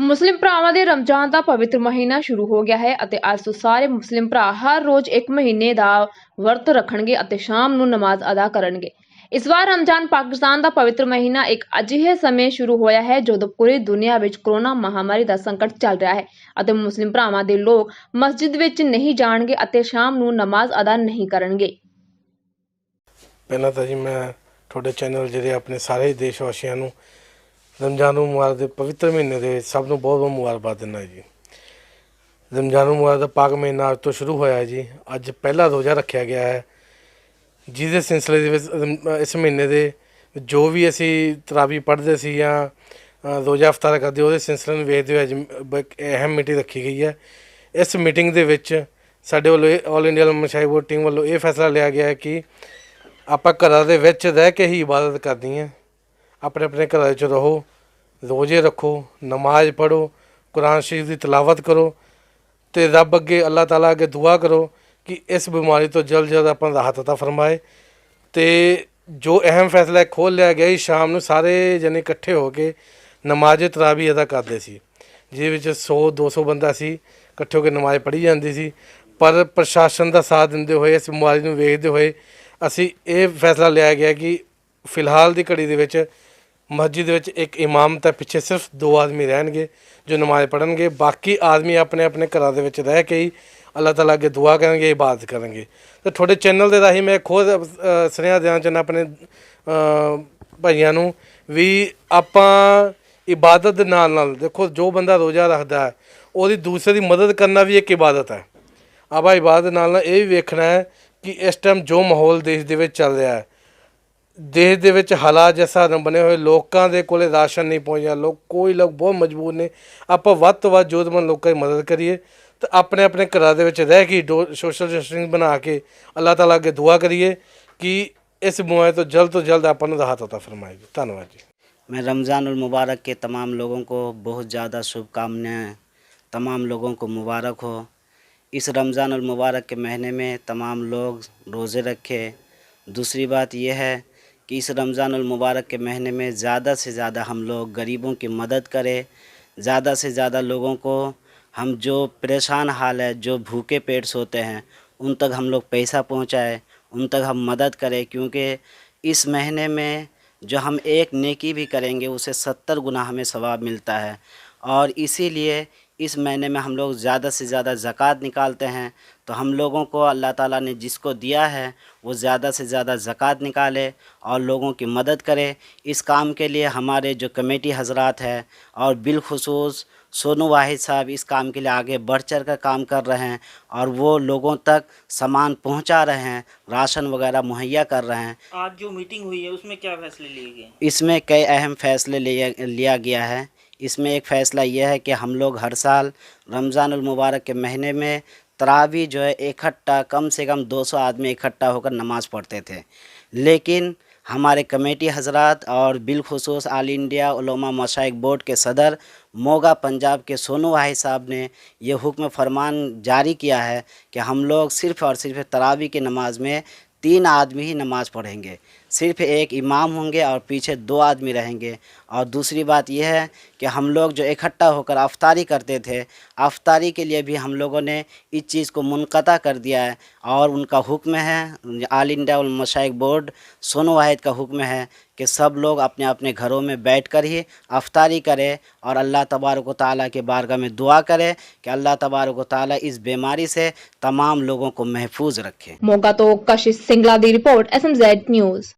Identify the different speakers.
Speaker 1: ਮੁਸਲਿਮ ਭਰਾਵਾਂ ਦੇ ਰਮਜ਼ਾਨ ਦਾ ਪਵਿੱਤਰ ਮਹੀਨਾ ਸ਼ੁਰੂ ਹੋ ਗਿਆ ਹੈ ਅਤੇ ਅੱਜ ਤੋਂ ਸਾਰੇ ਮੁਸਲਿਮ ਭਰਾ ਹਰ ਰੋਜ਼ ਇੱਕ ਮਹੀਨੇ ਦਾ ਵਰਤ ਰੱਖਣਗੇ ਅਤੇ ਸ਼ਾਮ ਨੂੰ ਨਮਾਜ਼ ਅਦਾ ਕਰਨਗੇ। ਇਸ ਵਾਰ ਰਮਜ਼ਾਨ ਪਾਕਿਸਤਾਨ ਦਾ ਪਵਿੱਤਰ ਮਹੀਨਾ ਇੱਕ ਅਜਿਹੇ ਸਮੇਂ ਸ਼ੁਰੂ ਹੋਇਆ ਹੈ ਜਦੋਂ ਪੂਰੀ ਦੁਨੀਆ ਵਿੱਚ ਕਰੋਨਾ ਮਹਾਮਾਰੀ ਦਾ ਸੰਕਟ ਚੱਲ ਰਿਹਾ ਹੈ ਅਤੇ ਮੁਸਲਿਮ ਭਰਾਵਾਂ ਦੇ ਲੋਕ ਮਸਜਿਦ ਵਿੱਚ ਨਹੀਂ ਜਾਣਗੇ ਅਤੇ ਸ਼ਾਮ ਨੂੰ ਨਮਾਜ਼ ਅਦਾ ਨਹੀਂ ਕਰਨਗੇ।
Speaker 2: ਪਹਿਲਾਂ ਤਾਂ ਜੀ ਮੈਂ ਤੁਹਾਡੇ ਚੈਨਲ ਜਿਹੜੇ ਆਪਣੇ ਸਾਰੇ ਦੇਸ਼ ਵਾਸੀਆਂ ਨੂੰ ਰਮਜ਼ਾਨ ਮੁਬਾਰਕ ਦੇ, ਪਵਿੱਤਰ ਮਹੀਨੇ ਦੇ ਸਭ ਨੂੰ ਬਹੁਤ ਬਹੁਤ ਮੁਬਾਰਕਬਾਦ ਦਿੰਦਾ ਜੀ। ਰਮਜ਼ਾਨ ਮੁਬਾਰਕ ਦਾ ਪਾਕ ਮਹੀਨਾ ਅੱਜ ਤੋਂ ਸ਼ੁਰੂ ਹੋਇਆ ਹੈ ਜੀ। ਅੱਜ ਪਹਿਲਾ ਰੋਜ਼ਾ ਰੱਖਿਆ ਗਿਆ ਹੈ। ਜਿਹਦੇ ਸਿਲਸਿਲੇ ਦੇ ਵਿੱਚ ਰਮ- ਇਸ ਮਹੀਨੇ ਦੇ ਜੋ ਵੀ ਅਸੀਂ ਤਰਾਵੀ ਪੜ੍ਹਦੇ ਸੀ ਜਾਂ ਰੋਜ਼ਾ ਅਫਤਾਰ ਕਰਦੇ, ਉਹਦੇ ਸਿਲਸਿਲੇ ਨੂੰ ਵੇਖਦੇ ਹੋਏ ਅੱਜ ਅਹਿਮ ਮੀਟਿੰਗ ਰੱਖੀ ਗਈ ਹੈ। ਇਸ ਮੀਟਿੰਗ ਦੇ ਵਿੱਚ ਸਾਡੇ ਵੱਲੋਂ all India Mashaikh board team ਵੱਲੋਂ ਇਹ ਫੈਸਲਾ ਲਿਆ ਗਿਆ ਹੈ ਕਿ ਆਪਾਂ ਘਰਾਂ ਦੇ ਵਿੱਚ ਰਹਿ ਕੇ ਹੀ ਇਬਾਦਤ ਕਰਨੀ ਹੈ। ਆਪਣੇ ਆਪਣੇ ਘਰਾਂ ਵਿੱਚ ਰਹੋ, ਰੋਜ਼ੇ ਰੱਖੋ, ਨਮਾਜ਼ ਪੜੋ ਕੁਰਾਨ ਸ਼ਰੀਫ ਦੀ ਤਲਾਵਤ ਕਰੋ ਤੇ ਰੱਬ ਅੱਗੇ, ਅੱਲਾਹ ਤਾਲਾ ਅੱਗੇ ਦੁਆ ਕਰੋ ਕਿ ਇਸ ਬਿਮਾਰੀ ਤੋਂ ਜਲਦ ਜਲਦ ਆਪਾਂ ਰਾਹਤ ਅਤਾ ਫਰਮਾਏ ਤੇ ਜੋ ਅਹਿਮ ਫੈਸਲਾ ਖੋਲ ਲਿਆ ਗਿਆ ਸੀ ਸ਼ਾਮ ਨੂੰ ਸਾਰੇ ਜਣੇ ਇਕੱਠੇ ਹੋ ਕੇ ਨਮਾਜ਼ ਤਰਾਵੀ ਅਦਾ ਕਰਦੇ ਸੀ। ਜਿਹਦੇ ਵਿੱਚ 100 200 ਬੰਦਾ ਸੀ, ਇਕੱਠੇ ਹੋ ਕੇ ਨਮਾਜ਼ ਪੜ੍ਹੀ ਜਾਂਦੀ ਸੀ। ਪਰ ਪ੍ਰਸ਼ਾਸਨ ਦਾ ਸਾਥ ਦਿੰਦੇ ਹੋਏ, ਇਸ ਬਿਮਾਰੀ ਨੂੰ ਵੇਖਦੇ ਹੋਏ ਅਸੀਂ ਇਹ ਫੈਸਲਾ ਲਿਆ ਗਿਆ ਕਿ ਫਿਲਹਾਲ ਦੀ ਘੜੀ ਦੇ ਵਿੱਚ ਮਸਜਿਦ ਵਿੱਚ ਇੱਕ ਇਮਾਮ ਤਾਂ ਪਿੱਛੇ ਸਿਰਫ ਦੋ ਆਦਮੀ ਰਹਿਣਗੇ ਜੋ ਨਮਾਜ਼ ਪੜ੍ਹਨਗੇ, ਬਾਕੀ ਆਦਮੀ ਆਪਣੇ ਆਪਣੇ ਘਰਾਂ ਦੇ ਵਿੱਚ ਰਹਿ ਕੇ ਹੀ ਅੱਲਾਹ ਤਾਲਾ ਅੱਗੇ ਦੁਆ ਕਰਨਗੇ, ਇਬਾਦਤ ਕਰਨਗੇ। ਤੇ ਤੁਹਾਡੇ ਚੈਨਲ ਦੇ ਰਾਹੀਂ ਮੈਂ ਖੁਦ ਸੁਨੇਹਾ ਦੇਣਾ ਚਾਹੁੰਦਾ ਆਪਣੇ ਭਾਈਆਂ ਨੂੰ ਵੀ ਆਪਾਂ ਇਬਾਦਤ ਦੇ ਨਾਲ ਨਾਲ ਦੇਖੋ, ਜੋ ਬੰਦਾ ਰੋਜ਼ਾ ਰੱਖਦਾ ਹੈ, ਉਹਦੀ ਦੂਸਰੇ ਦੀ ਮਦਦ ਕਰਨਾ ਵੀ ਇੱਕ ਇਬਾਦਤ ਹੈ। ਆਪਾਂ ਇਬਾਦਤ ਨਾਲ ਨਾਲ ਇਹ ਵੀ ਵੇਖਣਾ ਹੈ ਕਿ ਇਸ ਟਾਈਮ ਜੋ ਮਾਹੌਲ ਦੇਸ਼ ਦੇ ਵਿੱਚ ਚੱਲ ਰਿਹਾ ਹੈ ਦੇਸ਼ ਦੇ ਵਿੱਚ ਹਾਲਾਤ ਜਿਸ ਨਾਲ ਬਣੇ ਹੋਏ ਲੋਕਾਂ ਦੇ ਕੋਲੇ ਰਾਸ਼ਨ ਨਹੀਂ ਪਹੁੰਚਿਆ ਲੋਕ ਕੋਈ ਲੋਕ ਬਹੁਤ ਮਜਬੂਰ ਨੇ ਆਪਾਂ ਵੱਧ ਤੋਂ ਵੱਧ ਜ਼ਰੂਰਤਮੰਦ ਲੋਕਾਂ ਦੀ ਮਦਦ ਕਰੀਏ ਤੇ ਆਪਣੇ ਆਪਣੇ ਘਰਾਂ ਦੇ ਵਿੱਚ ਰਹਿ ਕੇ ਸੋਸ਼ਲ ਡਿਸਟੈਂਸਿੰਗ ਬਣਾ ਕੇ ਅੱਲਾਹ ਤਾਲਾ ਅੱਗੇ ਦੁਆ ਕਰੀਏ ਕਿ ਇਸ ਬਿਮਾਰੀ ਤੋਂ ਜਲਦ ਤੋਂ ਜਲਦ ਆਪਾਂ ਨੂੰ ਰਾਹਤ ਅਤਾ ਫਰਮਾਏ ਜੀ ਧੰਨਵਾਦ ਜੀ
Speaker 3: मैं रमज़ान मुबारक के तमाम लोगों को बहुत ज़्यादा शुभकामनाएं तमाम लोगों को मुबारक हो इस रमज़ान मुबारक के महीने में तमाम लोग रोज़े रखें दूसरी बात यह है कि इस रमज़ान मुबारक के महीने में ज़्यादा से ज़्यादा हम लोग गरीबों की मदद करें, ज़्यादा से ज़्यादा लोगों को हम जो परेशान हाल है, जो भूखे पेट सोते हैं, उन तक हम लोग पैसा पहुंचाएँ, उन तक हम मदद करें, क्योंकि इस महीने में जो हम एक नेकी भी करेंगे, उसे सत्तर गुना हमें सवाब मिलता है। और इसीलिए इस महीने में हम लोग ज़्यादा से ज़्यादा ज़क़़त निकालते हैं। तो हम लोगों को अल्लाह ताला ने जिसको दिया है वो ज़्यादा से ज़्यादा ज़क़़त निकाले और लोगों की मदद करे। इस काम के लिए हमारे जो कमेटी हजरात है और बिलखसूस सोनू वाहिद साहब इस काम के लिए आगे बढ़ चढ़ कर काम कर रहे हैं और वो लोगों तक सामान पहुँचा रहे हैं राशन वगैरह मुहैया कर रहे हैं।
Speaker 4: आज जो मीटिंग हुई है उसमें क्या फैसले लिए गए?
Speaker 3: इसमें कई अहम फैसले लिया लिया गया है। इसमें एक फ़ैसला यह है कि हम लोग हर साल रमज़ान मुबारक के महीने में तरावी जो है इकट्ठा, कम से कम 200 आदमी इकट्ठा होकर नमाज़ पढ़ते थे। लेकिन हमारे कमेटी हजरात और बिलखसूस आल इंडिया उलमा मशाइक बोर्ड के सदर मोगा पंजाब के सोनू वाहिद साहब ने यह हुक्म फरमान जारी किया है कि हम लोग सिर्फ़ और सिर्फ़ तरावी की नमाज़ में तीन आदमी ही नमाज़ पढ़ेंगे। सिर्फ़ एक इमाम होंगे और पीछे दो आदमी रहेंगे। और दूसरी बात यह है कि हम लोग जो इकट्ठा होकर अफ्तारी करते थे, अफ्तारी के लिए भी हम लोगों ने इस चीज़ को मुनक़ा कर दिया है और उनका हुक्म है, आल इंडिया उमशाइक बोर्ड, सोनो वाहिद का हुक्म है कि सब लोग अपने अपने घरों में बैठ कर ही अफ्तारी करें और अल्लाह तबारक ताली के बारगाह में दुआ करें कि अल्लाह तबारक ताली इस बीमारी से तमाम लोगों को महफूज रखें।
Speaker 1: मौका तो कशिश सिंगला दी रिपोर्ट एस न्यूज़